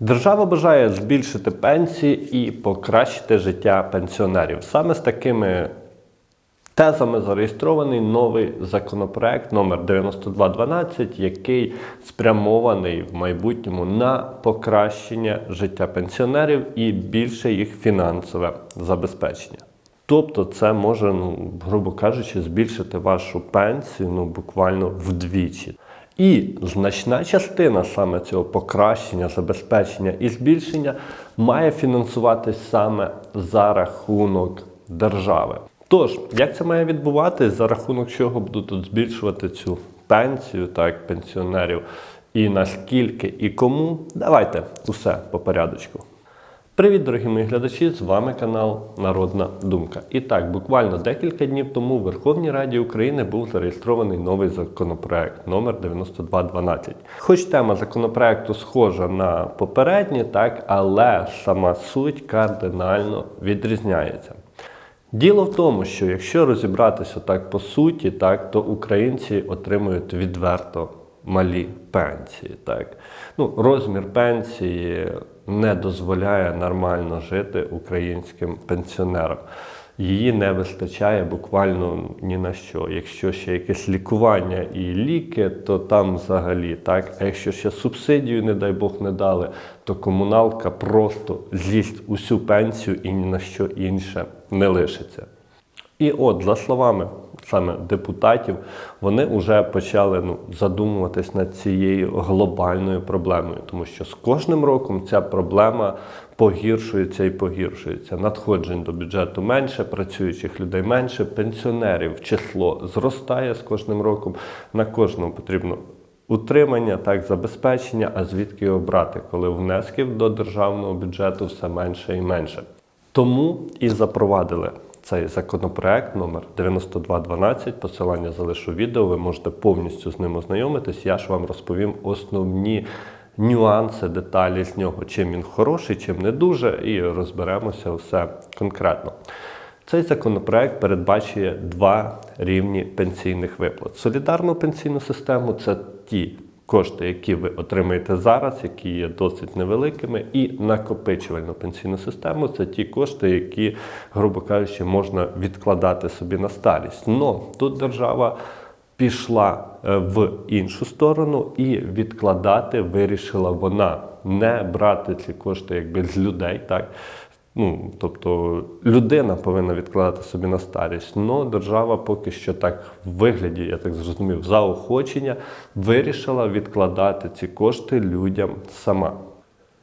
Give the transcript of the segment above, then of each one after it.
Держава бажає збільшити пенсії і покращити життя пенсіонерів. Саме з такими тезами зареєстрований новий законопроект номер 9212, який спрямований в майбутньому на покращення життя пенсіонерів і більше їх фінансове забезпечення. Тобто це може, ну, грубо кажучи, збільшити вашу пенсію ну, буквально вдвічі. І значна частина саме цього покращення, забезпечення і збільшення має фінансуватись саме за рахунок держави. Тож, як це має відбуватись, за рахунок чого будуть збільшувати цю пенсію, так, пенсіонерів, і наскільки і кому? Давайте усе по порядочку. Привіт, дорогі мої глядачі! З вами канал Народна Думка. І так, буквально декілька днів тому в Верховній Раді України був зареєстрований новий законопроект номер 9212. Хоч тема законопроекту схожа на попередні, так, але сама суть кардинально відрізняється. Діло в тому, що якщо розібратися так по суті, так, то українці отримують відверто малі пенсії. Так. Ну, розмір пенсії не дозволяє нормально жити українським пенсіонерам. Її не вистачає буквально ні на що. Якщо ще якесь лікування і ліки, то там взагалі так. А якщо ще субсидію, не дай Бог, не дали, то комуналка просто з'їсть усю пенсію і ні на що інше не лишиться. І от, за словами саме депутатів, вони вже почали ну, задумуватись над цією глобальною проблемою, тому що з кожним роком ця проблема погіршується і погіршується. Надходжень до бюджету менше, працюючих людей менше, пенсіонерів число зростає з кожним роком. На кожному потрібно утримання, так, забезпечення, а звідки його брати, коли внесків до державного бюджету все менше і менше. Тому і запровадили цей законопроект номер 9212. Посилання залишу відео. Ви можете повністю з ним ознайомитись. Я ж вам розповім основні нюанси, деталі з нього, чим він хороший, чим не дуже, і розберемося все конкретно. Цей законопроект передбачує два рівні пенсійних виплат. Солідарну пенсійну систему це ті кошти, які ви отримаєте зараз, які є досить невеликими, і накопичувальну пенсійну систему це ті кошти, які, грубо кажучи, можна відкладати собі на старість. Но тут держава пішла е, в іншу сторону і відкладати вирішила вона не брати ці кошти якби з людей, так. Ну, тобто людина повинна відкладати собі на старість. але держава поки що так в вигляді, я так зрозумів, заохочення вирішила відкладати ці кошти людям сама.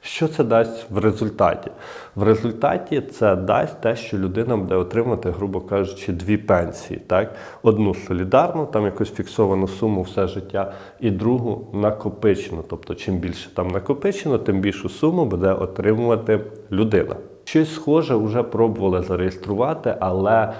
Що це дасть в результаті? В результаті це дасть те, що людина буде отримати, грубо кажучи, дві пенсії. Так? Одну солідарну, там якусь фіксовану суму все життя, і другу накопичену. Тобто, чим більше там накопичено, тим більшу суму буде отримувати людина. Щось схоже вже пробували зареєструвати, але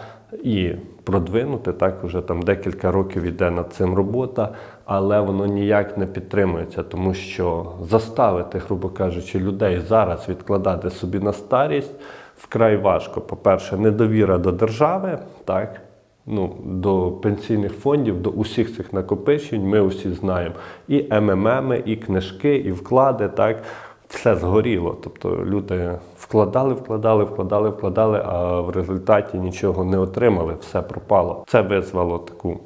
і продвинути так вже там декілька років іде над цим робота, але воно ніяк не підтримується, тому що заставити, грубо кажучи, людей зараз відкладати собі на старість вкрай важко. По-перше, недовіра до держави, так. Ну, до пенсійних фондів, до усіх цих накопичень ми усі знаємо. І МММ, і книжки, і вклади, так все згоріло. Тобто люди вкладали, вкладали, вкладали, вкладали, а в результаті нічого не отримали, все пропало. Це визвало таку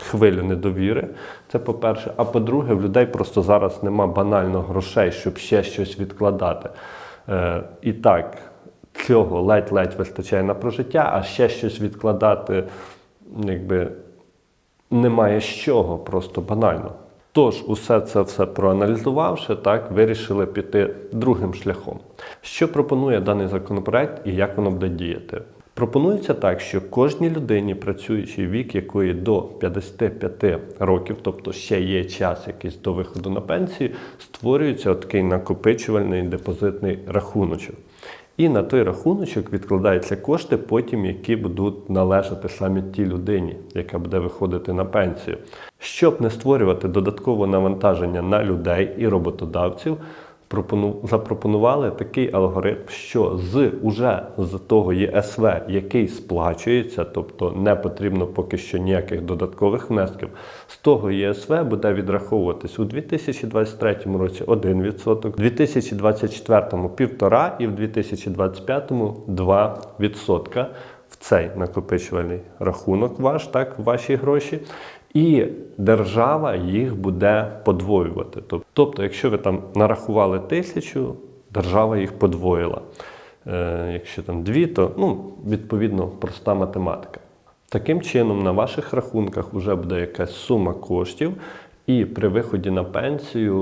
хвилю недовіри. Це по-перше. А по-друге, в людей просто зараз нема банально грошей, щоб ще щось відкладати. Е, І так, цього ледь-ледь вистачає на прожиття, а ще щось відкладати, якби немає з чого, просто банально. Тож, усе це все проаналізувавши, так вирішили піти другим шляхом. Що пропонує даний законопроект і як воно буде діяти? Пропонується так, що кожній людині, працюючий вік якої до 55 років, тобто ще є час якийсь до виходу на пенсію, створюється такий накопичувальний депозитний рахуночок. І на той рахуночок відкладаються кошти, потім які будуть належати саме тій людині, яка буде виходити на пенсію. Щоб не створювати додаткове навантаження на людей і роботодавців, запропонували такий алгоритм, що з уже з того ЄСВ, який сплачується, тобто не потрібно поки що ніяких додаткових внесків, з того ЄСВ буде відраховуватись у 2023 році 1%, у 2024 1,5% і в 2025 2% в цей накопичувальний рахунок ваш, так, ваші гроші. І держава їх буде подвоювати. Тобто, якщо ви там нарахували тисячу, держава їх подвоїла. Е, якщо там дві, то ну, відповідно проста математика. Таким чином, на ваших рахунках вже буде якась сума коштів, і при виході на пенсію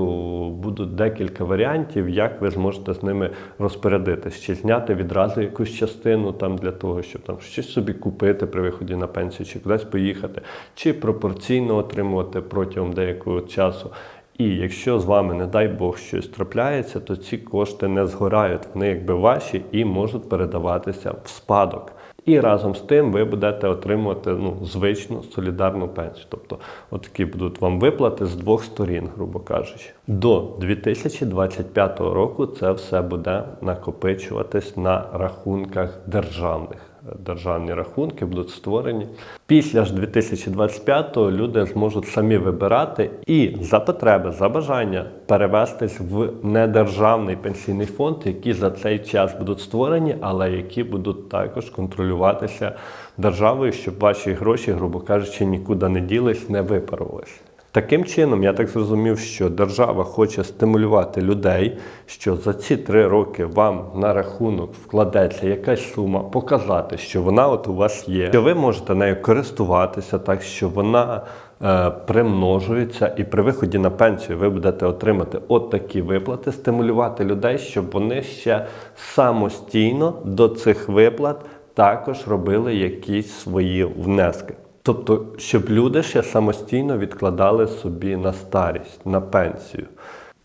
будуть декілька варіантів, як ви зможете з ними розпорядитись, чи зняти відразу якусь частину там для того, щоб там щось собі купити при виході на пенсію, чи кудись поїхати, чи пропорційно отримувати протягом деякого часу. І якщо з вами, не дай Бог, щось трапляється, то ці кошти не згорають, вони якби ваші і можуть передаватися в спадок. І разом з тим ви будете отримувати ну, звичну солідарну пенсію. Тобто, от такі будуть вам виплати з двох сторін, грубо кажучи. До 2025 року це все буде накопичуватись на рахунках державних. Державні рахунки будуть створені. Після ж 2025-го люди зможуть самі вибирати і за потреби, за бажання перевестись в недержавний пенсійний фонд, які за цей час будуть створені, але які будуть також контролюватися державою, щоб ваші гроші, грубо кажучи, нікуди не ділись, не випарувались. Таким чином, я так зрозумів, що держава хоче стимулювати людей, що за ці три роки вам на рахунок вкладеться якась сума, показати, що вона от у вас є, що ви можете нею користуватися, так що вона е, примножується, і при виході на пенсію ви будете отримати от такі виплати, стимулювати людей, щоб вони ще самостійно до цих виплат також робили якісь свої внески. Тобто, щоб люди ще самостійно відкладали собі на старість, на пенсію.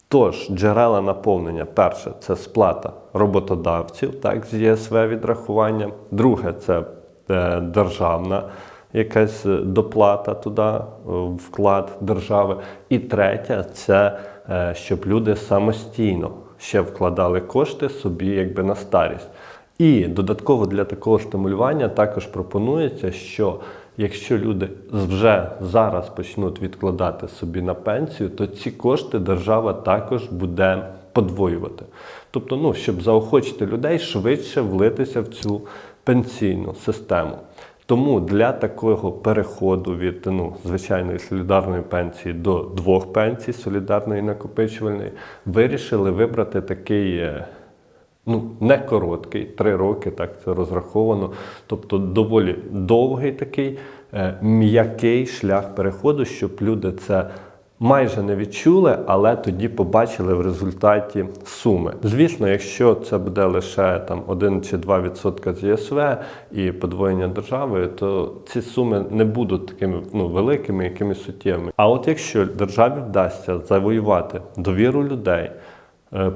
Тож, джерела наповнення, перше, це сплата роботодавців, так, з ЄСВ відрахування. Друге, це е, державна якась е, доплата туди, е, вклад держави. І третє, це щоб люди самостійно ще вкладали кошти собі якби на старість. І додатково для такого стимулювання також пропонується, що якщо люди вже зараз почнуть відкладати собі на пенсію, то ці кошти держава також буде подвоювати. Тобто, ну, щоб заохочити людей швидше влитися в цю пенсійну систему. Тому для такого переходу від ну, звичайної солідарної пенсії до двох пенсій, солідарної накопичувальної, вирішили вибрати такий. Ну, не короткий, три роки, так це розраховано. Тобто доволі довгий такий е, м'який шлях переходу, щоб люди це майже не відчули, але тоді побачили в результаті суми. Звісно, якщо це буде лише там 1 чи 2% з ЄСВ і подвоєння держави, то ці суми не будуть такими ну, великими, якимись суттєвими. А от якщо державі вдасться завоювати довіру людей,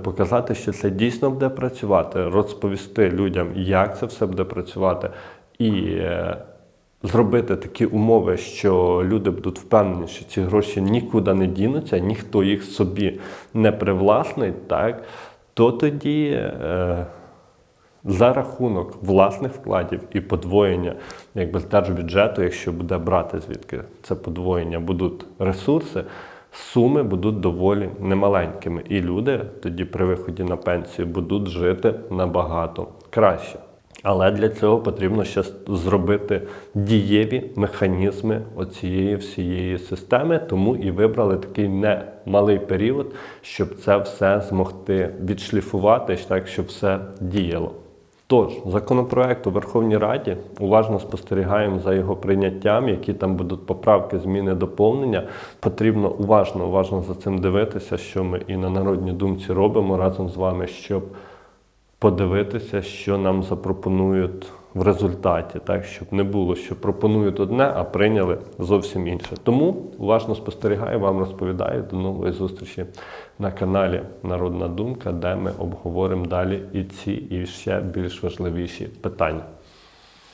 показати, що це дійсно буде працювати, розповісти людям, як це все буде працювати, і е, зробити такі умови, що люди будуть впевнені, що ці гроші нікуди не дінуться, ніхто їх собі не привласнить, так, то тоді. Е, за рахунок власних вкладів і подвоєння якби, з держбюджету, якщо буде брати звідки це подвоєння, будуть ресурси, суми будуть доволі немаленькими. І люди тоді при виході на пенсію будуть жити набагато краще. Але для цього потрібно ще зробити дієві механізми оцієї всієї системи, тому і вибрали такий немалий період, щоб це все змогти відшліфувати, так щоб все діяло. Тож, законопроект у Верховній Раді уважно спостерігаємо за його прийняттям, які там будуть поправки, зміни, доповнення. Потрібно уважно, уважно за цим дивитися, що ми і на народній думці робимо разом з вами, щоб подивитися, що нам запропонують в результаті, так щоб не було, що пропонують одне, а прийняли зовсім інше. Тому уважно спостерігаю, вам розповідаю. До нової зустрічі на каналі Народна Думка, де ми обговоримо далі і ці, і ще більш важливіші питання.